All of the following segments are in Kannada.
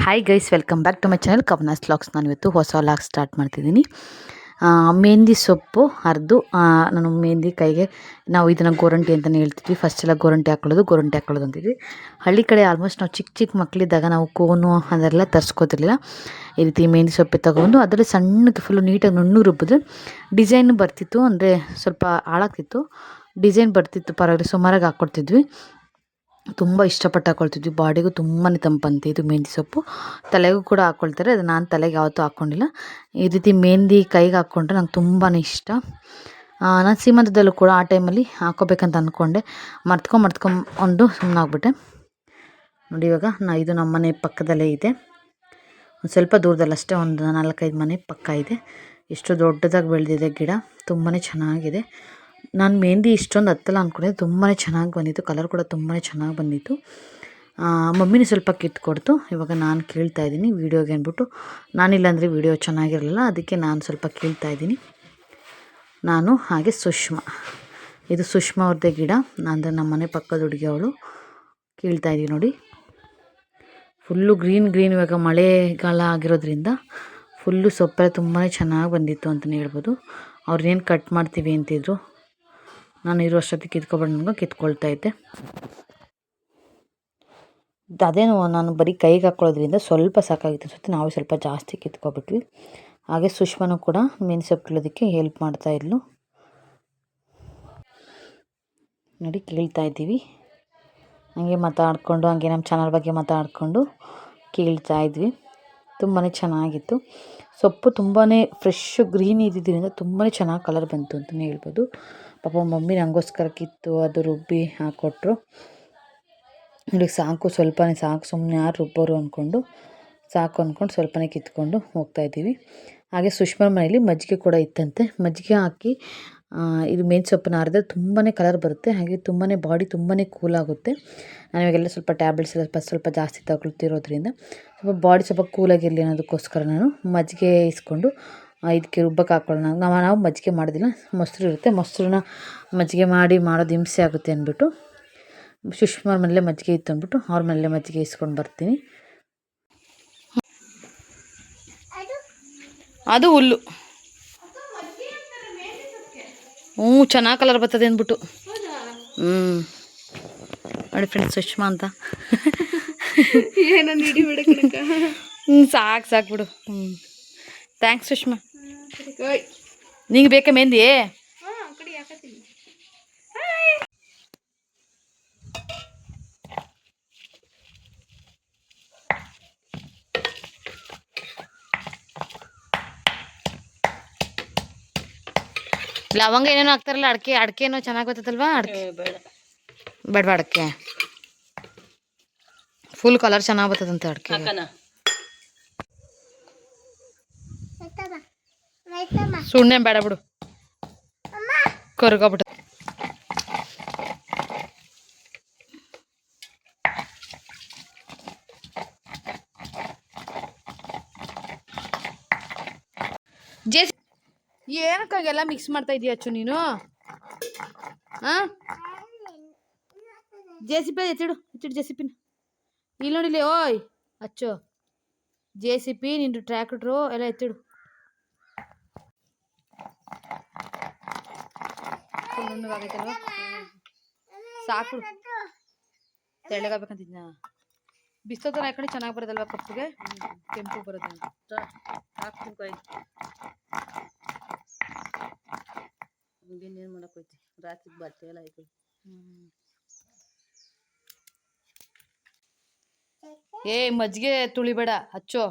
Hi guys welcome back to my channel Kavana's looks ನಾನು ಇವತ್ತು ಹೊಸ ಲಾಗ್ ಸ್ಟಾರ್ಟ್ ಮಾಡ್ತಿದ್ದೀನಿ. ಮೆಹಂದಿ ಸೊಪ್ಪು ಅರ್ದು ನಾನು ಮೆಹಂದಿ ಕೈಗೆ ನಾವು ಇದನ್ನು ಗೋರಂಟಿ ಅಂತಲೇ ಹೇಳ್ತಿದ್ವಿ. ಫಸ್ಟ್ ಎಲ್ಲ ಗೋರಂಟಿ ಹಾಕೊಳ್ಳೋದು ಗೋರಂಟಿ ಹಾಕೊಳ್ಳೋದು ಅಂತಿದ್ವಿ. ಹಳ್ಳಿ ಕಡೆ ಆಲ್ಮೋಸ್ಟ್ ನಾವು ಚಿಕ್ಕ ಚಿಕ್ಕ ಮಕ್ಕಳಿದ್ದಾಗ ನಾವು ಕೋನು ಅದೆಲ್ಲ ತರಿಸ್ಕೋತಿರ್ಲಿಲ್ಲ. ಈ ರೀತಿ ಮೆಹಂದಿ ಸೊಪ್ಪೆ ತಗೊಂಡು, ಅದರಲ್ಲಿ ಸಣ್ಣದು ಫುಲ್ಲು ನೀಟಾಗಿ ನುಣ್ಣು ರುಬ್ಬಿದ್ರೆ ಡಿಸೈನ್ ಬರ್ತಿತ್ತು, ಅಂದರೆ ಸ್ವಲ್ಪ ಹಾಳಾಗ್ತಿತ್ತು. ಡಿಸೈನ್ ಬರ್ತಿತ್ತು, ಪರವಾಗಿಲ್ಲ, ಸುಮಾರಾಗಿ ಹಾಕ್ಕೊಡ್ತಿದ್ವಿ. ತುಂಬ ಇಷ್ಟಪಟ್ಟು ಹಾಕ್ಕೊಳ್ತಿದ್ವಿ ಬಾಡಿಗೂ ತುಂಬಾ ತಂಪಂತೆ ಇದು ಮೆಹಂದಿ ಸೊಪ್ಪು. ತಲೆಗೂ ಕೂಡ ಹಾಕ್ಕೊಳ್ತಾರೆ ಅದು ನಾನು ತಲೆಗೆ ಯಾವತ್ತೂ ಹಾಕ್ಕೊಂಡಿಲ್ಲ ಈ ರೀತಿ ಮೆಹಂದಿ ಕೈಗೆ ಹಾಕ್ಕೊಂಡ್ರೆ ನಂಗೆ ತುಂಬಾ ಇಷ್ಟ. ನಾನು ಸೀಮಂತದಲ್ಲೂ ಕೂಡ ಆ ಟೈಮಲ್ಲಿ ಹಾಕ್ಕೋಬೇಕಂತ ಅಂದ್ಕೊಂಡೆ ಮರ್ತ್ಕೊಂಡು ಮರ್ತ್ಕೊಂಡು ಸುಮ್ಮನಾಗ್ಬಿಟ್ಟೆ ನೋಡಿ ಇವಾಗ ನಾ ಇದು ನಮ್ಮ ಮನೆ ಪಕ್ಕದಲ್ಲೇ ಇದೆ. ಒಂದು ಸ್ವಲ್ಪ ದೂರದಲ್ಲಿ ಅಷ್ಟೇ ಒಂದು ನಾಲ್ಕೈದು ಮನೆ ಪಕ್ಕ ಇದೆ. ಎಷ್ಟು ದೊಡ್ಡದಾಗಿ ಬೆಳೆದಿದೆ ಗಿಡ. ತುಂಬಾ ಚೆನ್ನಾಗಿದೆ. ನಾನು ಮೆಹಂದಿ ಇಷ್ಟೊಂದು ಹತ್ತಲ್ಲ ಅಂದ್ಕೊಂಡಿದ್ದೆ ತುಂಬಾ ಚೆನ್ನಾಗಿ ಬಂದಿತ್ತು ಕಲರ್ ಕೂಡ ತುಂಬಾ ಚೆನ್ನಾಗಿ ಬಂದಿತ್ತು. ಮಮ್ಮಿನೂ ಸ್ವಲ್ಪ ಕಿತ್ಕೊಡ್ತು ಇವಾಗ ನಾನು ಕೇಳ್ತಾ ಇದ್ದೀನಿ, ವೀಡಿಯೋಗೆ ಅಂದ್ಬಿಟ್ಟು. ನಾನಿಲ್ಲಾಂದರೆ ವೀಡಿಯೋ ಚೆನ್ನಾಗಿರಲಿಲ್ಲ, ಅದಕ್ಕೆ ನಾನು ಸ್ವಲ್ಪ ಕೇಳ್ತಾ ಇದ್ದೀನಿ. ನಾನು ಹಾಗೆ ಸುಷ್ಮಾ. ಇದು ಸುಷ್ಮಾ ಅವ್ರದ್ದೇ ಗಿಡ ಅಂದರೆ ನಮ್ಮ ಮನೆ ಪಕ್ಕದ ಹುಡುಗಿ ಅವಳು ಕೇಳ್ತಾ ಇದ್ದೀವಿ ನೋಡಿ. ಫುಲ್ಲು ಗ್ರೀನ್ ಗ್ರೀನ್ ಇವಾಗ ಮಳೆಗಾಲ ಆಗಿರೋದ್ರಿಂದ ಫುಲ್ಲು ಸೊಪ್ಪೆಲ್ಲ ತುಂಬಾ ಚೆನ್ನಾಗಿ ಬಂದಿತ್ತು ಅಂತಲೇ ಹೇಳ್ಬೋದು. ಅವ್ರನ್ನೇನು ಕಟ್ ಮಾಡ್ತೀವಿ ಅಂತಿದ್ರು ನಾನು ಇರೋ ಅಷ್ಟೊತ್ತಿಗೆ ಕಿತ್ಕೊಬಂದು ಕಿತ್ಕೊಳ್ತಾ ಇದ್ದೆ. ಅದೇನು ನಾನು ಬರೀ ಕೈಗೆ ಹಾಕ್ಕೊಳ್ಳೋದ್ರಿಂದ ಸ್ವಲ್ಪ ಸಾಕಾಗಿತ್ತು. ಅನ್ಸುತ್ತೆ ನಾವು ಸ್ವಲ್ಪ ಜಾಸ್ತಿ ಕಿತ್ಕೊಬಿಟ್ವಿ. ಹಾಗೆ ಸುಷ್ಮನು ಕೂಡ ಮೀನು ಸೊಪ್ಪು ಕೀಳೋದಕ್ಕೆ ಹೆಲ್ಪ್ ಮಾಡ್ತಾ ಇದ್ಲು. ನೋಡಿ, ಕೇಳ್ತಾ ಇದ್ದೀವಿ. ಹಂಗೆ ಮಾತಾಡಿಕೊಂಡು, ಹಂಗೆ ನಮ್ಮ ಚಾನಲ್ ಬಗ್ಗೆ ಮಾತಾಡಿಕೊಂಡು ಕೇಳ್ತಾ ಇದ್ವಿ. ತುಂಬಾ ಚೆನ್ನಾಗಿತ್ತು. ಸೊಪ್ಪು ತುಂಬಾ ಫ್ರೆಶ್ ಗ್ರೀನ್ ಇದ್ದಿದ್ದರಿಂದ ತುಂಬಾ ಚೆನ್ನಾಗಿ ಕಲರ್ ಬಂತು ಅಂತಲೇ ಹೇಳ್ಬೋದು. ಪಾಪ ಮಮ್ಮಿ ನನಗೋಸ್ಕರ ಕಿತ್ತು, ಅದು ರುಬ್ಬಿ ಹಾಕ್ಕೊಟ್ರು ನೋಡಿ, ಸಾಕು ಸ್ವಲ್ಪನೇ, ಸಾಕು ಸುಮ್ಮನೆ ಯಾರು ರುಬ್ಬೋರು ಅಂದ್ಕೊಂಡು ಸಾಕು ಅಂದ್ಕೊಂಡು ಸ್ವಲ್ಪನೇ ಕಿತ್ಕೊಂಡು ಹೋಗ್ತಾ ಇದ್ದೀವಿ. ಹಾಗೆ ಸುಷ್ಮಾ ಮನೇಲಿ ಮಜ್ಜಿಗೆ ಕೂಡ ಇತ್ತಂತೆ. ಮಜ್ಜಿಗೆ ಹಾಕಿ ಇದು ಮೇನ್ ಸೊಪ್ಪನ್ನ ಅರ್ದ್ರೆ ತುಂಬಾ ಕಲರ್ ಬರುತ್ತೆ. ಹಾಗೆ ತುಂಬಾ ಬಾಡಿ ತುಂಬಾ ಕೂಲ್ ಆಗುತ್ತೆ. ನಾನು ಇವಾಗೆಲ್ಲ ಸ್ವಲ್ಪ ಟ್ಯಾಬ್ಲೆಟ್ಸ್ ಎಲ್ಲ ಸ್ವಲ್ಪ ಸ್ವಲ್ಪ ಜಾಸ್ತಿ ತಗೊಳ್ತಿರೋದ್ರಿಂದ ಸ್ವಲ್ಪ ಬಾಡಿ ಸ್ವಲ್ಪ ಕೂಲಾಗಿರಲಿ ಅನ್ನೋದಕ್ಕೋಸ್ಕರ ನಾನು ಮಜ್ಜಿಗೆ ಇಸ್ಕೊಂಡು ಇದಕ್ಕೆ ರುಬ್ಬಕ್ಕೆ ಹಾಕ್ಕೊಳ್ಳೋಣ ನಾವು ನಾವು ಮಜ್ಜಿಗೆ ಮಾಡೋದಿಲ್ಲ. ಮೊಸರು ಇರುತ್ತೆ. ಮೊಸರನ್ನ ಮಜ್ಜಿಗೆ ಮಾಡಿ ಮಾಡೋದು ಹಿಂಸೆ ಆಗುತ್ತೆ ಅಂದ್ಬಿಟ್ಟು ಸುಷ್ಮಾರ ಮನೇಲೆ ಮಜ್ಜಿಗೆ ಇತ್ತು ಅಂದ್ಬಿಟ್ಟು ಅವ್ರ ಮನೇಲೆ ಮಜ್ಜಿಗೆ ಇಸ್ಕೊಂಡು ಬರ್ತೀನಿ. ಅದು ಹುಲ್ಲು. ಹ್ಞೂ ಚೆನ್ನಾಗಿ ಕಲರ್ ಬರ್ತದೆ ಅಂದ್ಬಿಟ್ಟು ಹ್ಞೂ ನೋಡಿ ಫ್ರೆಂಡ್ಸ್ ಸುಷ್ಮಾ ಅಂತ ಏನೋ ನಿಡಿ ಬಿಡಕ್ಕ ಹ್ಞೂ ಸಾಕು ಸಾಕು ಬಿಡು ಹ್ಞೂ ಥ್ಯಾಂಕ್ಸ್ ಸುಷ್ಮಾ ನಿಂಗೆ ಬೇಕಾ ಮೆಹಂದಿ ಲವಂಗ ಏನೇನೋ ಹಾಕ್ತಾರಲ್ಲ ಅಡಿಕೆ ಅಡಿಕೆ ಏನೋ ಚೆನ್ನಾಗಿ ಬರ್ತದಲ್ವಾ ಅಡಿಕೆ. ಬೇಡ. ಬೇಡ ಅಡಿಕೆ? ಫುಲ್ ಕಲರ್ ಚೆನ್ನಾಗಿ ಬರ್ತದಂತೆ ಅಡಿಕೆ. ಹಾಕನ ಸುಣ್ಣೆ ಬೇಡ ಬಿಡು. ಕರ್ಗೋಬಿಟ್ಟು ಏನಕ್ಕಾಗೆಲ್ಲ ಮಿಕ್ಸ್ ಮಾಡ್ತಾ ಇದೀಯ ಅಚ್ಚು ನೀನು? ಹಾಂ ಜೆ ಸಿ ಪಿ ಎತ್ತಿಡು ಎತ್ತಿಡು ಜೆ ಸಿ ಪಿನ ಇಲ್ಲಿ ನೋಡಿಲಿ ಓಯ್, ಅಚ್ಚು. ಜೆ ಸಿ ಪಿ ನಿಂದು ಟ್ರ್ಯಾಕ್ಟ್ರು ಎಲ್ಲ ಎತ್ತಿಡು. ನುಣ್ಣಗಾಗೈತಲ್ವಾ ಸಾಕು. ತೆಳ್ಳಗಾಗ್ಬೇಕಂತಿದ್ನ? ಬಿಸ್ತೋತರ ಹಾಕೊಂಡು ಚೆನ್ನಾಗಿ ಬರೋದಲ್ವಾ ಕಪ್ಪುಗೆ ಕೆಂಪು ಬರೋದು ಹಾಕ್ತೀನಿ ಕೊಯ್ ಇನ್ನೇನು ಮಾಡಕ್ ಹೋಯ್ತಿ ರಾತ್ರಿ ಬಟ್ಟೆ ಎಲ್ಲ ಆಯ್ತು ಏ ಮಜ್ಜಿಗೆ ತುಳಿಬೇಡ ಹಚ್ಚೋ.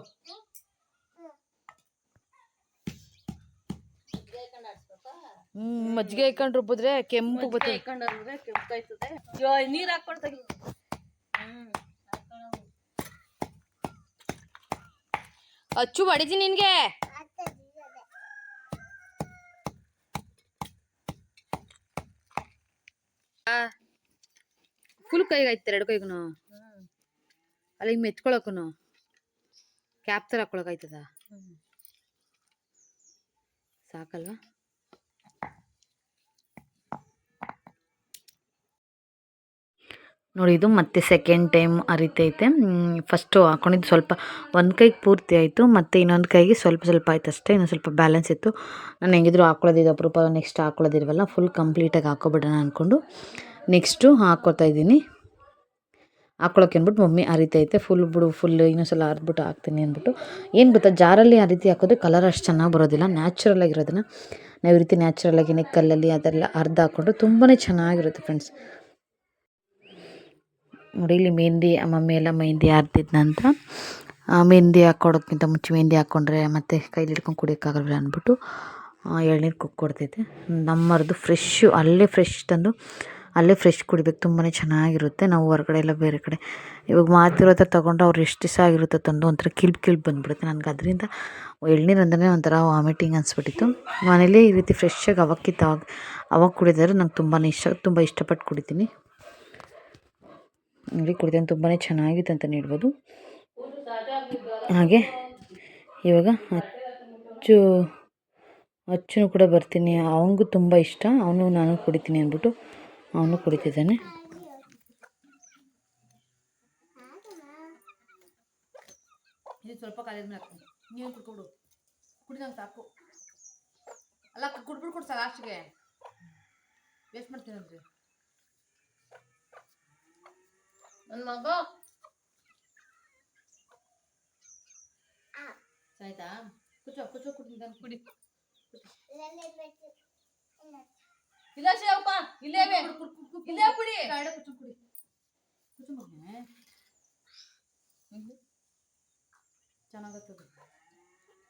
ಹ್ಮ್ ಮಜ್ಜಿಗೆ ಹಾಕೊಂಡು ರುಬ್ಬಿದ್ರೆ ಕೆಂಪು ಬತ್ತೆ ನೀರ್ ಹಾಕೊಂಡ್ ತೆಗಿ ಅಚ್ಚು ಬಡಿದಿ ನಿನ್ಗೆ. ಕೈಗೆ ಆಯ್ತು ಎರಡು ಕೈಗೂ ಅಲ್ಲ ಹಿಂಗೆ ಮೆತ್ಕೊಳಕ್ಕೂ ಕ್ಯಾಪ್ ಥರ ಹಾಕೊಳಕಾಯ್ತದ? ಸಾಕಲ್ವಾ? ನೋಡಿ ಇದು ಮತ್ತೆ ಸೆಕೆಂಡ್ ಟೈಮ್ ಅರಿತೈತೆ ಫಸ್ಟು ಹಾಕೊಂಡಿದ್ದು ಸ್ವಲ್ಪ ಒಂದು ಕೈಗೆ ಪೂರ್ತಿ ಆಯಿತು ಮತ್ತು ಇನ್ನೊಂದು ಕೈಗೆ ಸ್ವಲ್ಪ ಸ್ವಲ್ಪ ಆಯ್ತು ಅಷ್ಟೇ ಇನ್ನೊಂದು ಸ್ವಲ್ಪ ಬ್ಯಾಲೆನ್ಸ್ ಇತ್ತು. ನಾನು ಹೆಂಗಿದ್ರು ಹಾಕೊಳ್ಳೋದಿದ್ದು ಅಪರೂಪ ನೆಕ್ಸ್ಟ್ ಹಾಕೊಳ್ಳೋದಿಲ್ವಲ್ಲ ಫುಲ್ ಕಂಪ್ಲೀಟಾಗಿ ಹಾಕೋಬಿಡೋಣ ಅಂದ್ಕೊಂಡು ನೆಕ್ಸ್ಟು ಹಾಕ್ಕೋತಾ ಇದ್ದೀನಿ. ಹಾಕ್ಕೊಳಕ್ಕೆ ಅಂದ್ಬಿಟ್ಟು ಮಮ್ಮಿ ಐತೆ. ಫುಲ್ ಬಿಡು ಫುಲ್ ಇನ್ನೊಂದ್ಸಲ ಅರ್ದ್ಬಿಟ್ಟು ಹಾಕ್ತೀನಿ ಅಂದ್ಬಿಟ್ಟು. ಏನು ಗೊತ್ತಾ ಜಾರಲ್ಲಿ ಆ ರೀತಿ ಹಾಕಿದ್ರೆ ಕಲರ್ ಅಷ್ಟು ಚೆನ್ನಾಗಿ ಬರೋದಿಲ್ಲ. ನ್ಯಾಚುರಲ್ ಆಗಿರೋದನ್ನ ನಾವು ಈ ರೀತಿ ನ್ಯಾಚುರಲ್ ಆಗಿ ನೆಕ್ಕಲ್ಲಲ್ಲಿ ಅದೆಲ್ಲ ಅರ್ಧ ಹಾಕ್ಕೊಂಡ್ರೆ ತುಂಬಾ ಚೆನ್ನಾಗಿರುತ್ತೆ ಫ್ರೆಂಡ್ಸ್ ನೋಡಿ ಇಲ್ಲಿ ಮೆಹಂದಿ ಮಮ್ಮಿ ಎಲ್ಲ ಮೆಹಂದಿ ನಂತರ ಆ, ಮೆಹಂದಿ ಹಾಕ್ಕೊಡೋಕ್ಕಿಂತ ಮುಂಚೆ ಮೆಹಂದಿ ಹಾಕ್ಕೊಂಡ್ರೆ ಮತ್ತೆ ಕೈಲಿ ಹಿಡ್ಕೊಂಡು ಕುಡಿಯೋಕ್ಕಾಗಲ್ಲ ಅಂದ್ಬಿಟ್ಟು ಎಳ್ನೀರು ಕುಕ್ಕೊಡ್ತೈತೆ ನಮ್ಮರದು ಫ್ರೆಶ್ಶು ಅಲ್ಲೇ ಫ್ರೆಶ್ ತಂದು ಅಲ್ಲೇ ಫ್ರೆಶ್ ಕುಡಿಬೇಕು ತುಂಬಾ ಚೆನ್ನಾಗಿರುತ್ತೆ. ನಾವು ಹೊರಗಡೆ ಎಲ್ಲ ಬೇರೆ ಕಡೆ. ಇವಾಗ ಮಾತಿರೋ ಹತ್ರ ತೊಗೊಂಡ್ರೆ ಅವ್ರು ಎಷ್ಟು ದಿವಸ ಆಗಿರುತ್ತೆ ತಂದು ಒಂಥರ ಕಿಲ್ಪ್ ಕಿಲ್ಪ್ ಬಂದುಬಿಡುತ್ತೆ. ನನಗೆ ಅದರಿಂದ ಎಳ್ನೀರು ಅಂದ್ರೆ ಒಂಥರ ವಾಮಿಟಿಂಗ್ ಅನಿಸ್ಬಿಟ್ಟಿತ್ತು. ಮನೇಲಿ ಈ ರೀತಿ ಫ್ರೆಶ್ಶಾಗಿ ಅವಕ್ಕಿತ್ತು ಅವಾಗ ಅವಾಗ ಕುಡಿದರೆ ನಂಗೆ ತುಂಬಾ ಇಷ್ಟ, ತುಂಬ ಇಷ್ಟಪಟ್ಟು ಕುಡಿತೀನಿ. ನೋಡಿ ಕುಡಿದ್ರೆ ತುಂಬಾ ಚೆನ್ನಾಗಿದೆ ಅಂತಲೇ ಹೇಳ್ಬೋದು. ಹಾಗೆ ಇವಾಗ ಅಚ್ಚು ಅಚ್ಚು ಕೂಡ ಬರ್ತೀನಿ. ಅವನಿಗೂ ತುಂಬ ಇಷ್ಟ. ಅವನು ನಾನು ಕುಡಿತೀನಿ ಅಂದ್ಬಿಟ್ಟು ಅವನು ಕುಡಿತಿದ್ದಾನೆ ಇದು ಸ್ವಲ್ಪ ಕಾಲೇಜ್ ಮೇಲೆ ಹಾಕ್ತೀನಿ ನೀನು ಕುಡ್ಕೊಬಿಡು ಕುಡಿದಂಗೆ ಸಾಕು ಅಲ್ಲ ಕುಡ್ಬಿಡು ಕೊಡ್ಸ ಲಾಸ್ಟ್ಗೆ ವೇಸ್ಟ್ ಮಾಡ್ತೀನಂದ್ರಿ ನನ್ನ ಮಗ ಆಯ್ತಾ ಕುಚೋ ಕುಚೋ ಕುಡಿದಂಗೆ ಕುಡಿ ಇಲ್ಲ ಶಿವಪ್ಪ ಇಲ್ಲೇ ಇಲ್ಲೇ ಕುಡಿ. ಕುಚು ಕುಡಿ. ಕುಚು ಮಗನೇ ಚೆನ್ನಾಗತ್ತದು.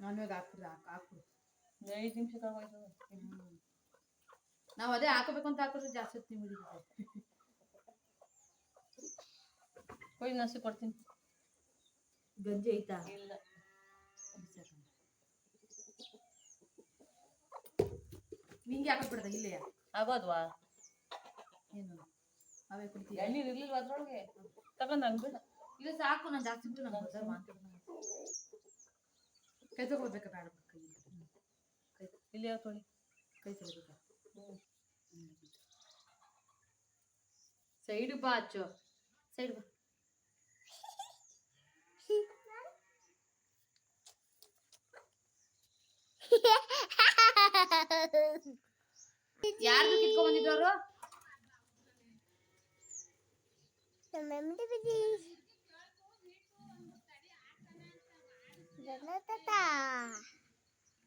ನಾನು ಇವಾಗ ಹಾಕ್ಬಿಡ್ದೆ ಹಾಕ್ ಹಾಕ್ಬಿಡು. ಐದು ನಿಮಿಷ ನಾವು ಅದೇ ಹಾಕಬೇಕು ಅಂತ ಹಾಕಿದ್ರೆ ಜಾಸ್ತಿ ಹೊತ್ತು ನಿಮಗೆ ಕೊಯ್ ನಸಿ ಕೊಡ್ತೀನಿ. ಗಂಜಿ ಐತಾ ಇಲ್ಲ. ನಿಂಗೆ ಹಾಕಬಿಡ್ದ ಇಲ್ಲೇ ಆಗೋದ್ವಾ? ಏನು? ಅವೇ ಕುಡ್ತೀಯ? ಎಳ್ನೀರು ಇರ್ಲಿಲ್ವ ಅದ್ರೊಳಗೆ? ತಗೊಂಡ್ ಹಂಗ್ ಬಿಡು. ಇಲ್ಲ ಸಾಕು ನಾನು ಜಾಸ್ತಿ ಬಿಟ್ಟು ನಾನು ಮಾಡ್ತೀನಿ ಕೈ ತಗೊಳ್ಬೇಕಾ ಬೇಡ ಕೈ ಕೈ ಇಲ್ಲಿ ಯಾವ ತೊಳಿ? ಕೈ ತೊಳಿಬೇಕಾ ಸೈಡ್ ಬಾ ಅಚ್ಚು. ಸೈಡ್ ಬಾ. ಯಾರ್ದು ಕಿತ್ಕೊಂಡ್ ಬಂದಿದ್ರು ಅವರು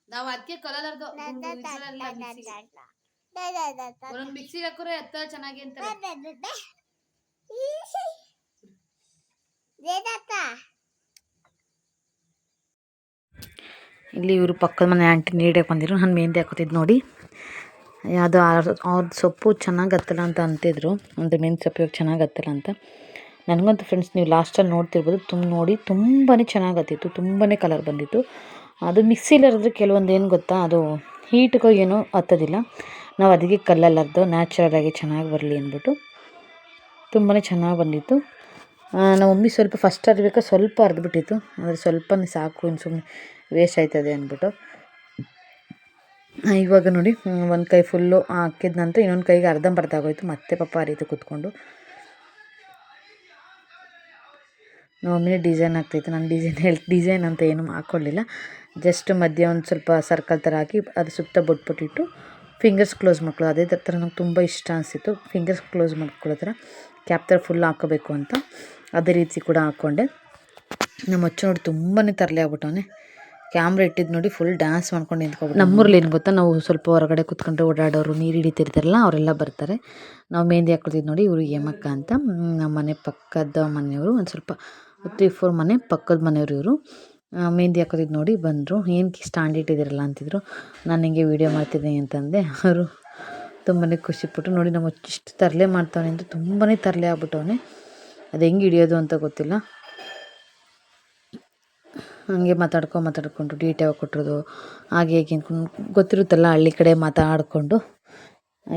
ನಾವ್ ಅದಕ್ಕೆ ಕಲರ್ದು ಒಂದೊಂದ್ ಮಿಕ್ಸಿ ಹಾಕೋರೆ ಎತ್ತ ಚೆನ್ನಾಗಿ ಅಂತ ಇಲ್ಲಿ ಇವರು ಪಕ್ಕದ ಮನೆ ಆಂಟಿ ನೀಡಕ್ಕೆ ಬಂದಿದ್ರು. ನಾನು ಮೆಹಂದಿ ಹಾಕೋತಿದ್ದು ನೋಡಿ. ಅದು ಅವ್ರ ಸೊಪ್ಪು ಚೆನ್ನಾಗಿ ಹತ್ತಲ್ಲ ಅಂತ ಅಂತಿದ್ರು. ಅಂದರೆ ಮೆಹಂದಿ ಸೊಪ್ಪು ಚೆನ್ನಾಗಿ ಹತ್ತಲ್ಲ ಅಂತ. ನನಗಂತೂ ಫ್ರೆಂಡ್ಸ್ ನೀವು ಲಾಸ್ಟಲ್ಲಿ ನೋಡ್ತಿರ್ಬೋದು. ತುಂಬ ನೋಡಿ ತುಂಬಾ ಚೆನ್ನಾಗಿ ಹತ್ತಿತ್ತು. ತುಂಬಾ ಕಲರ್ ಬಂದಿತ್ತು. ಅದು ಮಿಕ್ಸಿಲಿ ಹರಿದ್ರೆ ಕೆಲವೊಂದು ಏನು ಗೊತ್ತಾ? ಅದು ಹೀಟ್ಗೋ ಏನೋ ಹತ್ತೋದಿಲ್ಲ. ನಾವು ಅದಕ್ಕೆ ಕಲ್ಲಲ್ಲಿ ಅರ್ದು ನ್ಯಾಚುರಲ್ ಆಗಿ ಚೆನ್ನಾಗಿ ಬರಲಿ ಅಂದ್ಬಿಟ್ಟು ತುಂಬಾ ಚೆನ್ನಾಗಿ ಬಂದಿತ್ತು. ನಮ್ಮ ಮಮ್ಮಿ ಸ್ವಲ್ಪ ಫಸ್ಟ್ ಅರಿಬೇಕಾದ್ರೆ ಸ್ವಲ್ಪ ಅರ್ದ್ಬಿಟ್ಟಿತ್ತು ಅಂದರೆ ಸ್ವಲ್ಪನೇ ಸಾಕು, ಇನ್ನು ಸುಮ್ಮನೆ ವೇಸ್ಟ್ ಆಯ್ತದೆ ಅಂದ್ಬಿಟ್ಟು. ಇವಾಗ ನೋಡಿ ಒಂದು ಕೈ ಫುಲ್ಲು ಹಾಕಿದ ನಂತರ ಇನ್ನೊಂದು ಕೈಗೆ ಅರ್ಧಂಬರ್ಧ ಆಗೋಯ್ತು. ಮತ್ತೆ ಪಾಪ ಆ ರೀತಿ ಕೂತ್ಕೊಂಡು. ಮಮ್ಮಿನೇ ಡಿಸೈನ್ ಆಗ್ತಾಯಿತ್ತು ನಾನು ಡಿಸೈನ್ ಹೇಳಿ ಡಿಸೈನ್ ಅಂತ ಏನೂ ಹಾಕ್ಕೊಳ್ಳಿಲ್ಲ ಜಸ್ಟ್ ಮಧ್ಯ ಒಂದು ಸ್ವಲ್ಪ ಸರ್ಕಲ್ ಥರ ಹಾಕಿ, ಅದು ಸುತ್ತ ಬೊಟ್ಬಿಟ್ಟಿಟ್ಟು ಫಿಂಗರ್ಸ್ ಕ್ಲೋಸ್ ಮಾಡ್ಕೊಳ್ಳೋ ಅದೇ ಥರ ನಂಗೆ ತುಂಬ ಇಷ್ಟ ಅನಿಸಿತ್ತು. ಫಿಂಗರ್ಸ್ ಕ್ಲೋಸ್ ಮಾಡ್ಕೊಳ್ಳೋ ಥರ ಕ್ಯಾಪ್ ಥರ ಫುಲ್ ಹಾಕೋಬೇಕು ಅಂತ. ಅದೇ ರೀತಿ ಕೂಡ ಹಾಕ್ಕೊಂಡೆ ನಮ್ಮ ಅಚ್ಚು ನೋಡಿ ತುಂಬಾ ತರಲೆ ಆಗ್ಬಿಟ್ಟವನೆ. ಕ್ಯಾಮ್ರಾ ಇಟ್ಟಿದ್ದು ನೋಡಿ ಫುಲ್ ಡ್ಯಾನ್ಸ್ ಮಾಡ್ಕೊಂಡು ನಿಂತ್ಕೊಂಡು ನಮ್ಮೂರಲ್ಲಿ ಏನು ಗೊತ್ತಾ, ನಾವು ಸ್ವಲ್ಪ ಹೊರಗಡೆ ಕುತ್ಕೊಂಡು ಓಡಾಡೋರು ನೀರು ಹಿಡಿತಿರ್ತಾರಲ್ಲ, ಅವರೆಲ್ಲ ಬರ್ತಾರೆ. ನಾವು ಮೆಹಂದಿ ಹಾಕೊಳ್ತಿದ್ದು ನೋಡಿ ಇವರು ಯಮಕ್ಕ ಅಂತ. ನಮ್ಮ ಮನೆ ಪಕ್ಕದ ಮನೆಯವರು, ಒಂದು ಸ್ವಲ್ಪ ತ್ರೀ ಫೋರ್ ಮನೆ ಪಕ್ಕದ ಮನೆಯವರು ಇವರು. ಮೆಹಂದಿ ಹಾಕೋದಿದ್ದು ನೋಡಿ ಬಂದರು. ಏನು ಸ್ಟ್ಯಾಂಡ್ ಇಟ್ಟಿದ್ದೀರಲ್ಲ ಅಂತಿದ್ರು. ನಾನು ಹಿಂಗೆ ವೀಡಿಯೋ ಮಾಡ್ತಿದ್ದೀನಿ ಅಂತಂದೆ. ಅವರು ತುಂಬಾ ಖುಷಿಪಟ್ಟು ನೋಡಿ ನಮ್ಮ ಇಷ್ಟು ತರಲೆ ಮಾಡ್ತಾವನೆ ಅಂತ ತುಂಬಾ ತರಲೆ ಆಗ್ಬಿಟ್ಟವನೆ. ಅದು ಹೆಂಗೆ ಹಿಡಿಯೋದು ಅಂತ ಗೊತ್ತಿಲ್ಲ. ಹಂಗೆ ಮಾತಾಡ್ಕೊ, ಮಾತಾಡ್ಕೊಂಡು ಡೀಟೇಲ್ ಕೊಟ್ಟಿರೋದು, ಹಾಗೆ ಹೀಗೆ ಅಂದ್ಕೊಂಡು ಗೊತ್ತಿರುತ್ತಲ್ಲ, ಹಳ್ಳಿ ಕಡೆ ಮಾತಾಡಿಕೊಂಡು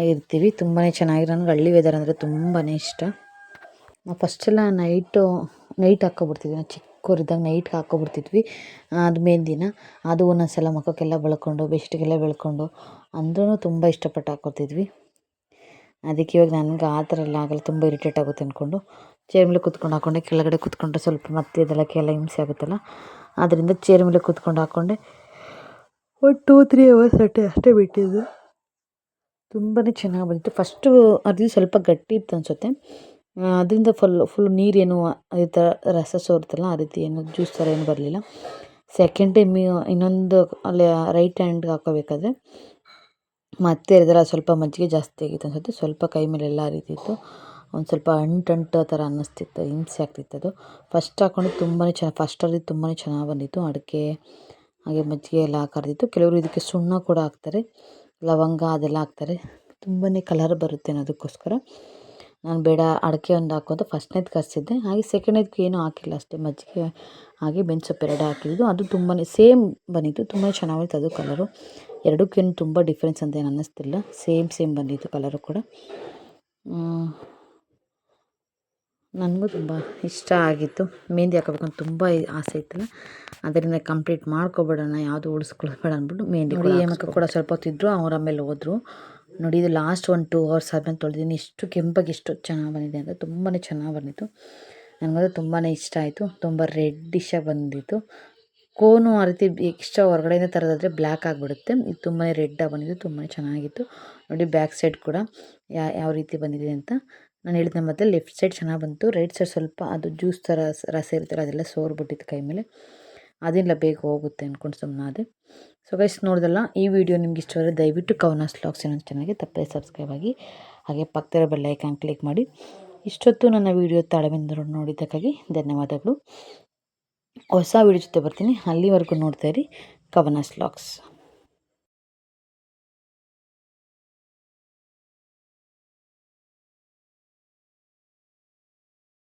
ಇರ್ತೀವಿ. ತುಂಬಾ ಚೆನ್ನಾಗಿರೋ ನನಗೆ ಹಳ್ಳಿ ವೆದರ್ ಅಂದರೆ ತುಂಬಾ ಇಷ್ಟ. ನಾವು ಫಸ್ಟೆಲ್ಲ ನೈಟು ನೈಟ್ ಹಾಕ್ಕೊಬಿಡ್ತಿದ್ವಿ. ನಾವು ಚಿಕ್ಕವರಿದ್ದಾಗ ನೈಟ್ಗೆ ಹಾಕ್ಕೊಬಿಡ್ತಿದ್ವಿ. ಅದು ದಿನ. ಅದು ಒಂದೊಂದ್ಸಲ ಸಲ ಮುಖಕ್ಕೆಲ್ಲ ಬೆಳ್ಕೊಂಡು, ಬೆಸ್ಟಿಗೆಲ್ಲ ಬೆಳ್ಕೊಂಡು ಅಂದ್ರೂ ತುಂಬ ಇಷ್ಟಪಟ್ಟು ಹಾಕ್ಕೊತಿದ್ವಿ. ಅದಕ್ಕೆ ಇವಾಗ ನನಗೆ ಆ ಥರ ಎಲ್ಲ ಆಗಲ್ಲ. ತುಂಬ ಇರಿಟೇಟ್ ಆಗುತ್ತೆ ಅಂದ್ಕೊಂಡು ಚೇರ್ ಮೇಲೆ ಕೂತ್ಕೊಂಡು ಹಾಕ್ಕೊಂಡೆ ಕೆಳಗಡೆ ಕೂತ್ಕೊಂಡ್ರೆ ಸ್ವಲ್ಪ ಮತ್ತೆ ಇದೆಲ್ಲ ಕೆಲ ಹಿಂಸೆ ಆಗುತ್ತಲ್ಲ? ಆದ್ದರಿಂದ ಚೇರ್ ಮೇಲೆ ಕೂತ್ಕೊಂಡು ಹಾಕ್ಕೊಂಡೆ ಒಂದು ಟೂ ತ್ರೀ ಅವರ್ಸ್ ಅಷ್ಟೇ ಅಷ್ಟೇ ಬಿಟ್ಟಿದ್ದು. ತುಂಬಾ ಚೆನ್ನಾಗಿ ಬಂದಿತ್ತು. ಫಸ್ಟು ಅದು ಸ್ವಲ್ಪ ಗಟ್ಟಿ ಇತ್ತು ಅನಿಸುತ್ತೆ. ಅದರಿಂದ ಫುಲ್ ಫುಲ್ ನೀರೇನು ಈ ಥರ ರಸ ಸೋರುತ್ತಲ್ಲ ಆ ರೀತಿ ಏನು ಜ್ಯೂಸ್ ಥರ ಏನು ಬರಲಿಲ್ಲ. ಸೆಕೆಂಡ್ ಟೈಮ್ ಇನ್ನೊಂದು ಅಲ್ಲಿ ರೈಟ್ ಹ್ಯಾಂಡ್ಗೆ ಹಾಕೋಬೇಕಾದ್ರೆ ಮತ್ತೆ ಇದರ ಸ್ವಲ್ಪ ಮಜ್ಜಿಗೆ ಜಾಸ್ತಿ ಆಗಿತ್ತು ಅನಿಸುತ್ತೆ. ಸ್ವಲ್ಪ ಕೈ ಮೇಲೆಲ್ಲ ಆ ರೀತಿ ಇತ್ತು. ಒಂದು ಸ್ವಲ್ಪ ಅಂಟಂಟು ಥರ ಅನ್ನಿಸ್ತಿತ್ತು, ಹಿಂಸೆ ಆಗ್ತಿತ್ತು ಅದು. ಫಸ್ಟ್ ಹಾಕ್ಕೊಂಡು ತುಂಬಾ ಚೆನ್ನ ಫಸ್ಟಲ್ಲಿ ತುಂಬಾ ಚೆನ್ನಾಗಿ ಬಂದಿತ್ತು. ಅಡಿಕೆ ಹಾಗೆ ಮಜ್ಜಿಗೆ ಎಲ್ಲ ಕರೆದಿತ್ತು. ಕೆಲವರು ಇದಕ್ಕೆ ಸುಣ್ಣ ಕೂಡ ಹಾಕ್ತಾರೆ, ಲವಂಗ ಅದೆಲ್ಲ ಹಾಕ್ತಾರೆ. ತುಂಬಾ ಕಲರ್ ಬರುತ್ತೆ ಅನ್ನೋದಕ್ಕೋಸ್ಕರ. ನಾನು ಬೇಡ ಅಡಿಕೆ ಒಂದು ಹಾಕೋದು ಅಂತ ಫಸ್ಟ್ನೇದು ಕಸಿದ್ದೆ ಹಾಗೆ ಸೆಕೆಂಡ್ನೇದಕ್ಕೆ ಏನೂ ಹಾಕಿಲ್ಲ ಅಷ್ಟೇ, ಮಜ್ಜಿಗೆ ಹಾಗೆ ಸೊಪ್ಪು ಎರಡು ಹಾಕಿದ್ದು. ಅದು ತುಂಬಾ ಸೇಮ್ ಬಂದಿತ್ತು ತುಂಬ ಚೆನ್ನಾಗಿತ್ತು ಅದು ಕಲರು ಎರಡಕ್ಕೇನು ತುಂಬ ಡಿಫ್ರೆನ್ಸ್ ಅಂತ ಏನು ಅನ್ನಿಸ್ತಿಲ್ಲ. ಸೇಮ್ ಸೇಮ್ ಬಂದಿತ್ತು ಕಲರು ಕೂಡ. ನನಗೂ ತುಂಬ ಇಷ್ಟ ಆಗಿತ್ತು. ಮೆಹೆಂದಿ ಹಾಕೋಬೇಕು ಅಂತ ತುಂಬ ಆಸೆ ಇತ್ತಲ್ಲ. ಅದರಿಂದ ಕಂಪ್ಲೀಟ್ ಮಾಡ್ಕೊಬೇಡಣ ಯಾವುದು ಉಳಿಸ್ಕೊಳ್ಬೇಡ ಅಂದ್ಬಿಟ್ಟು ಮೆಹೆಂದಿ ಏಮಕ್ಕ ಕೂಡ ಸ್ವಲ್ಪ ಹೊತ್ತಿದ್ರು ಅವ್ರು ಆಮೇಲೆ ಹೋದ್ರು. ನೋಡಿ ಇದು ಲಾಸ್ಟ್ ಒನ್ ಟೂ ಅವರ್ಸ್ ಆದಮೇಲೆ ತೊಳೆದಿದ್ದೀನಿ. ಇಷ್ಟು ಕೆಂಪಾಗಿ ಇಷ್ಟು ಚೆನ್ನಾಗಿ ಬಂದಿದೆ ಅಂತ ತುಂಬಾ ಚೆನ್ನಾಗಿ ಬಂದಿತ್ತು. ನನಗದು ತುಂಬಾ ಇಷ್ಟ ಆಯಿತು. ತುಂಬ ರೆಡ್ಡಿಶಾಗಿ ಬಂದಿತ್ತು. ಕೋನು ಆ ರೀತಿ ಎಕ್ಸ್ಟ್ರಾ ಹೊರಗಡೆಯಿಂದ ತರೋದಾದರೆ ಬ್ಲ್ಯಾಕ್ ಆಗಿಬಿಡುತ್ತೆ. ಇದು ತುಂಬಾ ರೆಡ್ಡಾಗಿ ಬಂದಿದ್ದು ತುಂಬಾ ಚೆನ್ನಾಗಿತ್ತು. ನೋಡಿ ಬ್ಯಾಕ್ ಸೈಡ್ ಕೂಡ ಯಾವ ರೀತಿ ಬಂದಿದೆ ಅಂತ. ನಾನು ಹೇಳಿದ ಮತ್ತೆ ಲೆಫ್ಟ್ ಸೈಡ್ ಚೆನ್ನಾಗಿ ಬಂತು ರೈಟ್ ಸೈಡ್ ಸ್ವಲ್ಪ ಅದು ಜ್ಯೂಸ್ ಥರ ರಸ ಇರ್ತಾರೆ ಅದೆಲ್ಲ ಸೋರ್ಬಿಟ್ಟಿತ್ತು ಕೈ ಮೇಲೆ. ಅದೆಲ್ಲ ಬೇಗ ಹೋಗುತ್ತೆ ಅಂದ್ಕೊಂಡು ಸುಮ್ಮನಾದೆ ಸೊ ಗೈಸ್ ನೋಡಿದಲ್ಲ, ಈ ವಿಡಿಯೋ ನಿಮ್ಗೆ ಇಷ್ಟವಾದರೆ ದಯವಿಟ್ಟು ಕವನ ಸ್ಲಾಗ್ಸ್ ಏನೋ ಚೆನ್ನಾಗಿ ತಪ್ಪದೆ ಸಬ್ಸ್ಕ್ರೈಬ್ ಆಗಿ, ಹಾಗೆ ಪಕ್ಕದ ಬೆಲ್ ಐಕಾನ್ ಕ್ಲಿಕ್ ಮಾಡಿ. ಇಷ್ಟೊತ್ತು ನನ್ನ ವಿಡಿಯೋ ತಾಳವಿಂದ ನೋಡಿದ್ದಕ್ಕಾಗಿ ಧನ್ಯವಾದಗಳು. ಹೊಸ ವಿಡಿಯೋ ಜೊತೆ ಬರ್ತೀನಿ. ಅಲ್ಲಿವರೆಗೂ ನೋಡ್ತಾ ಇರಿ ಕವನ ಸ್ಲಾಗ್ಸ್